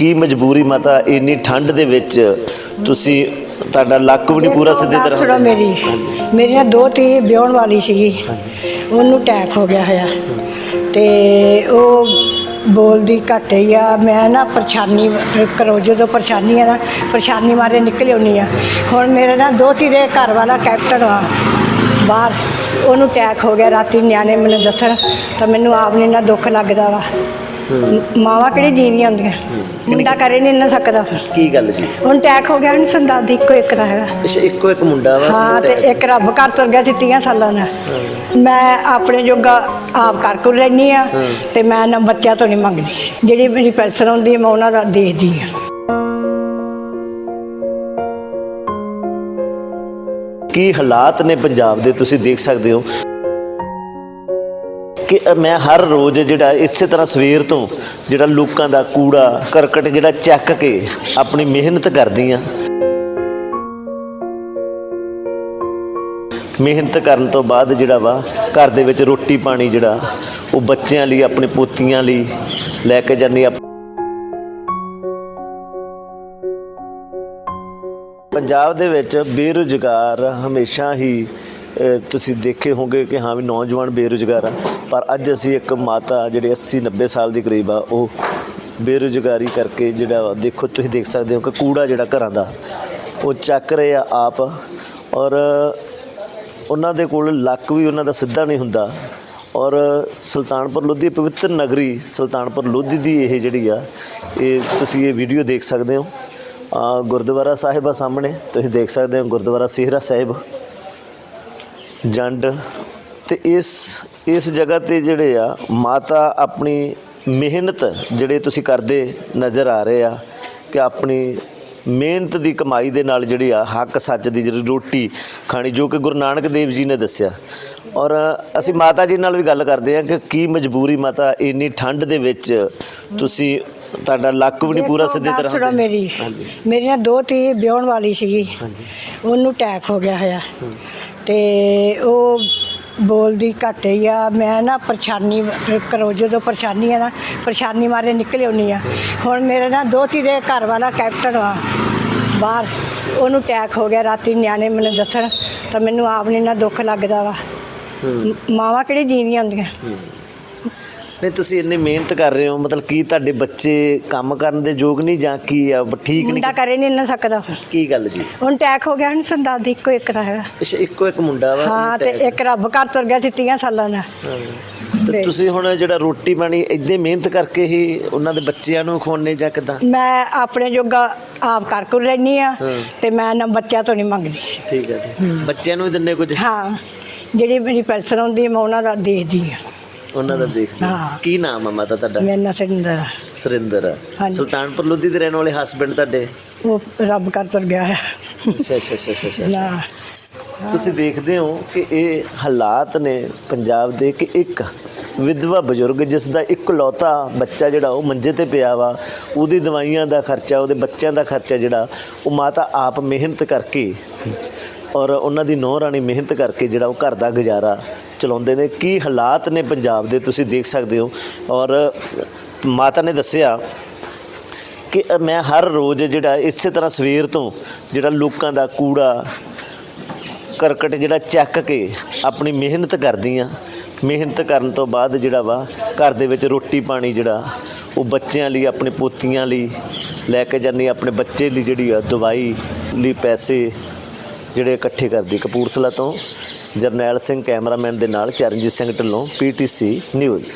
ਕੀ ਮਜਬੂਰੀ ਮਾਤਾ ਇੰਨੀ ਠੰਡ ਦੇ ਵਿੱਚ ਤੁਸੀਂ ਤੁਹਾਡਾ ਲੱਕ ਵੀ ਨਹੀਂ ਪੂਰਾ ਸਿੱਧੇ ਤਰ੍ਹਾਂ ਸੁਣੋ ਮੇਰੀ। ਮੇਰੀ ਨਾ ਦੋ ਤੀ ਵਿਆਹਣ ਵਾਲੀ ਸੀਗੀ। ਉਹਨੂੰ ਅਟੈਕ ਹੋ ਗਿਆ ਹੋਇਆ। ਤੇ ਉਹ ਬੋਲਦੀ ਘੱਟ ਹੀ ਆ। ਮੈਂ ਨਾ ਪਰੇਸ਼ਾਨੀ ਕਰੋ ਜਦੋਂ ਪਰੇਸ਼ਾਨੀ ਆ ਨਾ ਪਰੇਸ਼ਾਨੀ ਮਾਰੇ ਨਿਕਲ ਆਉਣੀ ਆ। ਹੁਣ ਮੇਰੇ ਨਾ ਦੋ ਤੀ ਦੇ ਘਰ ਵਾਲਾ ਕੈਪਟਨ ਆ। ਬਾਹਰ ਉਹਨੂੰ ਅਟੈਕ ਹੋ ਗਿਆ। ਰਾਤੀ ਨਿਆਣੇ ਮੈਨੂੰ ਦੱਸਣ ਤਾਂ ਮੈਨੂੰ ਆਪ ਨੇ ਨਾ ਦੁੱਖ ਲੱਗਦਾ ਵਾ। ਮਾਵਾਂ ਕਿਹੜੀ ਜੀਵੀਆਂ ਹੁੰਦੀਆਂ? ਮੁੰਡਾ ਕਰੇ ਨਹੀਂ ਨਾ ਸਕਦਾ ਕੀ ਗੱਲ ਜੀ? ਹੁਣ ਅਟੈਕ ਹੋ ਗਿਆ ਨਹੀਂ ਸੰਦਾ ਦੀ ਇੱਕੋ ਇੱਕ ਦਾ ਹੈਗਾ। ਅੱਛਾ ਇੱਕੋ ਇੱਕ ਮੁੰਡਾ ਵਾ ਹਾਂ ਤੇ ਇੱਕ ਰੱਬ ਘਰ ਤੁਰ ਗਿਆ ਸੀ 30 ਸਾਲਾਂ ਦਾ। ਮੈਂ ਆਪਣੇ ਜੋਗਾ ਆਪ ਕਰ ਕੁਰ ਲੈਣੀ ਆ ਤੇ ਮੈਂ ਨਾ ਬੱਚਿਆਂ ਤੋਂ ਨਹੀਂ ਮੰਗਦੀ। ਜਿਹੜੀ ਮੇਰੀ ਪੈਨਸ਼ਨ ਆਉਂਦੀ ਹੈ ਮੈਂ ਉਹਨਾਂ ਦਾ ਦੇਖਦੀ ਆ ਕੀ ਹਾਲਾਤ ਨੇ ਪੰਜਾਬ ਦੇ? ਤੁਸੀਂ ਦੇਖ ਸਕਦੇ ਹੋ। ਕਿ ਮੈਂ ਹਰ ਰੋਜ਼ ਜਿਹੜਾ ਇਸੇ ਤਰ੍ਹਾਂ ਸਵੇਰ ਤੋਂ ਜਿਹੜਾ ਲੋਕਾਂ ਦਾ ਕੂੜਾ, ਕਰਕਟ ਜਿਹੜਾ ਚੱਕ ਕੇ ਆਪਣੀ ਮਿਹਨਤ ਕਰਦੀ ਆ। ਮਿਹਨਤ ਕਰਨ ਤੋਂ ਬਾਅਦ ਜਿਹੜਾ ਵਾ ਘਰ ਦੇ ਵਿੱਚ ਰੋਟੀ ਪਾਣੀ ਜਿਹੜਾ, ਉਹ ਬੱਚਿਆਂ ਲਈ, ਆਪਣੇ ਪੋਤੀਆਂ ਲਈ ਲੈ ਕੇ ਜਾਂਦੀ ਆ। ਪੰਜਾਬ ਦੇ ਵਿੱਚ ਬੇਰੁਜ਼ਗਾਰ ਹਮੇਸ਼ਾ ਹੀ ਤੁਸੀਂ ਦੇਖੇ ਹੋਗੇ ਕਿ ਹਾਂ ਵੀ ਨੌਜਵਾਨ ਬੇਰੁਜ਼ਗਾਰ ਆ। ਪਰ ਅੱਜ ਅਸੀਂ ਇੱਕ ਮਾਤਾ ਜਿਹੜੇ 80 90 ਸਾਲ ਦੇ ਕਰੀਬ ਆ, ਉਹ ਬੇਰੁਜ਼ਗਾਰੀ ਕਰਕੇ ਜਿਹੜਾ ਦੇਖੋ ਤੁਸੀਂ ਦੇਖ ਸਕਦੇ ਹੋ ਕਿ ਕੂੜਾ ਜਿਹੜਾ ਘਰਾਂ ਦਾ, ਉਹ ਚੱਕ ਰਹੇ ਆ ਆਪ। ਔਰ ਉਹਨਾਂ ਦੇ ਕੋਲ ਲੱਕ ਵੀ ਉਹਨਾਂ ਦਾ ਸਿੱਧਾ ਨਹੀਂ ਹੁੰਦਾ। ਔਰ ਸੁਲਤਾਨਪੁਰ ਲੋਧੀ ਪਵਿੱਤਰ ਨਗਰੀ ਸੁਲਤਾਨਪੁਰ ਲੋਧੀ ਦੀ ਇਹ ਜਿਹੜੀ ਆ, ਇਹ ਤੁਸੀਂ ਇਹ ਵੀਡੀਓ ਦੇਖ ਸਕਦੇ ਹੋ। ਗੁਰਦੁਆਰਾ ਸਾਹਿਬ ਆ ਸਾਹਮਣੇ, ਤੁਸੀਂ ਦੇਖ ਸਕਦੇ ਹੋ ਗੁਰਦੁਆਰਾ ਸਿਹਰਾ ਸਾਹਿਬ। ਜੰਡ ਤੇ ਇਸ ਇਸ ਜਗ੍ਹਾ ਤੇ ਜਿਹੜੇ ਆ ਮਾਤਾ ਆਪਣੀ ਮਿਹਨਤ ਜਿਹੜੇ ਤੁਸੀਂ ਕਰਦੇ ਨਜ਼ਰ ਆ ਰਹੇ ਆ ਕਿ ਆਪਣੀ ਮਿਹਨਤ ਦੀ ਕਮਾਈ ਦੇ ਨਾਲ ਜਿਹੜੀ ਆ ਹੱਕ ਸੱਚ ਦੀ ਜਿਹੜੀ ਰੋਟੀ ਖਾਣੀ ਜੋ ਕਿ ਗੁਰੂ ਨਾਨਕ ਦੇਵ ਜੀ ਨੇ ਦੱਸਿਆ। ਔਰ ਅਸੀਂ ਮਾਤਾ ਜੀ ਨਾਲ ਵੀ ਗੱਲ ਕਰਦੇ ਆ ਕਿ ਕੀ ਮਜਬੂਰੀ ਮਾਤਾ ਇੰਨੀ ਠੰਡ ਦੇ ਵਿੱਚ ਤੁਸੀਂ ਤੁਹਾਡਾ ਲੱਕ ਵੀ ਨਹੀਂ ਪੂਰਾ ਸਿੱਧੇ ਤਰ੍ਹਾਂ ਸੁਣੋ ਮੇਰੀ। ਹਾਂਜੀ। ਮੇਰੀ ਨਾ ਦੋ ਤੀ ਵਿਆਹਣ ਵਾਲੀ ਸੀਗੀ। ਹਾਂਜੀ। ਉਹਨੂੰ ਅਟੈਕ ਹੋ ਗਿਆ ਹੋਇਆ। ਤੇ ਉਹ ਬੋਲਦੀ ਘੱਟ ਹੀ ਆ। ਮੈਂ ਨਾ ਪਰੇਸ਼ਾਨੀ ਕਰੋ ਜਦੋਂ ਪਰੇਸ਼ਾਨੀ ਆ ਨਾ ਪਰੇਸ਼ਾਨੀ ਮਾਰੇ ਨਿਕਲ ਆਉਣੀ ਆ। ਹੁਣ ਮੇਰੇ ਨਾ ਦੋ ਦੇ ਘਰ ਵਾਲਾ ਕੈਪਟਨ ਆ ਬਾਹਰ। ਉਹਨੂੰ ਅਟੈਕ ਹੋ ਗਿਆ ਰਾਤੀ ਨਿਆਣੇ ਮੈਨੂੰ ਦੱਸਣ ਤਾਂ ਮੈਨੂੰ ਆਪ ਨੇ ਨਾ ਦੁੱਖ ਲੱਗਦਾ ਵਾ। ਮਾਵਾਂ ਕਿਹੜੀ ਜੀਵੀਆਂ ਹੁੰਦੀਆਂ? ਨਹੀਂ ਤੁਸੀਂ ਇੰਨੀ ਮਿਹਨਤ ਕਰ ਰਹੇ ਹੋ ਮਤਲਬ ਕੀ ਤੁਹਾਡੇ ਬੱਚੇ ਕੰਮ ਕਰਨ ਦੇ ਯੋਗ ਨਹੀਂ ਜਾਂ ਕੀ ਆ? ਬ- ਠੀਕ ਨਹੀਂ ਮੁੰਡਾ ਕਰੇ ਨਹੀਂ ਨਾ ਸਕਦਾ। ਕੀ ਗੱਲ ਜੀ? ਹੁਣ ਅਟੈਕ ਹੋ ਗਿਆ ਨਹੀਂ ਸੰਦਾ ਦੀ ਇੱਕੋ ਇੱਕ ਦਾ ਹੈਗਾ। ਅੱਛਾ ਇੱਕੋ ਇੱਕ ਮੁੰਡਾ ਵਾ ਹਾਂ ਤੇ ਇੱਕ ਰੱਬ ਘਰ ਤੁਰ ਗਿਆ ਸੀ 30 ਸਾਲਾਂ ਦਾ। ਹਾਂ। ਤੇ ਤੁਸੀਂ ਹੁਣ ਜਿਹੜਾ ਰੋਟੀ ਪਾਣੀ ਇਦਾਂ ਮਿਹਨਤ ਕਰਕੇ ਹੀ ਉਹਨਾਂ ਦੇ ਬੱਚਿਆਂ ਨੂੰ ਖਵਾਉਣੇ ਜਾਂ ਕਿਦਾਂ? ਮੈਂ ਆਪਣੇ ਜੋਗਾ ਆਪ ਕਰ ਕੁਰ ਲੈਣੀ ਆ ਹਾਂ। ਤੇ ਮੈਂ ਨਾ ਬੱਚਿਆਂ ਤੋਂ ਨਹੀਂ ਮੰਗਦੀ। ਠੀਕ ਹੈ ਜੀ। ਬੱਚਿਆਂ ਨੂੰ ਵੀ ਦਿੰਦੇ ਕੁਝ? ਹਾਂ। ਜਿਹੜੀ ਮੇਰੀ ਪੈਨਸ਼ਨ ਆਉਂਦੀ ਹੈ ਮੈਂ ਉਹਨਾਂ ਦਾ ਦੇਖਦੀ ਆ ਉਹਨਾਂ ਦਾ ਦੇਖਦੇ ਹੋ। ਹਾਂ। ਕੀ ਨਾਮ ਆ ਮਾਤਾ ਤੁਹਾਡਾ? ਮੇਰੇ ਨਾਲ ਸਿੰਦਰ ਸੁਰਿੰਦਰ ਹਾਂਜੀ। ਸੁਲਤਾਨਪੁਰ ਲੋਧੀ ਦੇ ਰਹਿਣ ਵਾਲੇ ਹਸਬੰਡ ਤੁਹਾਡੇ? ਉਹ ਰੱਬ ਘਰ ਤੁਰ ਗਿਆ ਹੈ ਅੱਛਾ ਅੱਛਾ ਅੱਛਾ ਅੱਛਾ, ਅੱਛਾ। ਨਾ। ਤੁਸੀਂ ਦੇਖਦੇ ਹੋ ਕਿ ਇਹ ਹਾਲਾਤ ਨੇ ਪੰਜਾਬ ਦੇ ਕਿ ਇੱਕ ਵਿਧਵਾ ਬਜ਼ੁਰਗ ਜਿਸ ਦਾ ਇਕਲੌਤਾ ਬੱਚਾ ਜਿਹੜਾ ਉਹ ਮੰਜੇ ਤੇ ਪਿਆ ਵਾ ਉਹਦੀ ਦਵਾਈਆਂ ਦਾ ਖਰਚਾ ਉਹਦੇ ਬੱਚਿਆਂ ਦਾ ਖਰਚਾ ਜਿਹੜਾ ਉਹ ਮਾਤਾ ਆਪ ਮਿਹਨਤ ਕਰਕੇ ਔਰ ਉਹਨਾਂ ਦੀ ਨੌਂ ਰਾਣੀ ਮਿਹਨਤ ਕਰਕੇ ਜਿਹੜਾ ਉਹ ਘਰ ਦਾ ਗੁਜ਼ਾਰਾ ਚਲਾਉਂਦੇ ਨੇ, ਕੀ ਹਾਲਾਤ ਨੇ ਪੰਜਾਬ ਦੇ ਤੁਸੀਂ ਦੇਖ ਸਕਦੇ ਹੋ। ਔਰ ਮਾਤਾ ਨੇ ਦੱਸਿਆ ਕਿ ਮੈਂ ਹਰ ਰੋਜ਼ ਜਿਹੜਾ ਇਸੇ ਤਰ੍ਹਾਂ ਸਵੇਰ ਤੋਂ ਜਿਹੜਾ ਲੋਕਾਂ ਦਾ ਕੂੜਾ, ਕਰਕਟ ਜਿਹੜਾ ਚੱਕ ਕੇ ਆਪਣੀ ਮਿਹਨਤ ਕਰਦੀ ਆ ਮਿਹਨਤ ਕਰਨ ਤੋਂ ਬਾਅਦ ਜਿਹੜਾ ਵਾ ਘਰ ਦੇ ਵਿੱਚ ਰੋਟੀ ਪਾਣੀ ਜਿਹੜਾ, ਉਹ ਬੱਚਿਆਂ ਲਈ, ਆਪਣੇ ਪੋਤੀਆਂ ਲਈ ਲੈ ਕੇ ਜਾਂਦੀ ਆਪਣੇ ਬੱਚੇ ਲਈ ਜਿਹੜੀ ਆ ਦਵਾਈ ਲਈ ਪੈਸੇ ਜਿਹੜੇ ਇਕੱਠੇ ਕਰਦੀ ਕਪੂਰਥਲਾ ਤੋਂ। ਜਰਨੈਲ ਸਿੰਘ ਕੈਮਰਾਮੈਨ ਦੇ ਨਾਲ ਚਰਨਜੀਤ ਸਿੰਘ ਢਿੱਲੋਂ ਪੀਟੀਸੀ ਨਿਊਜ਼।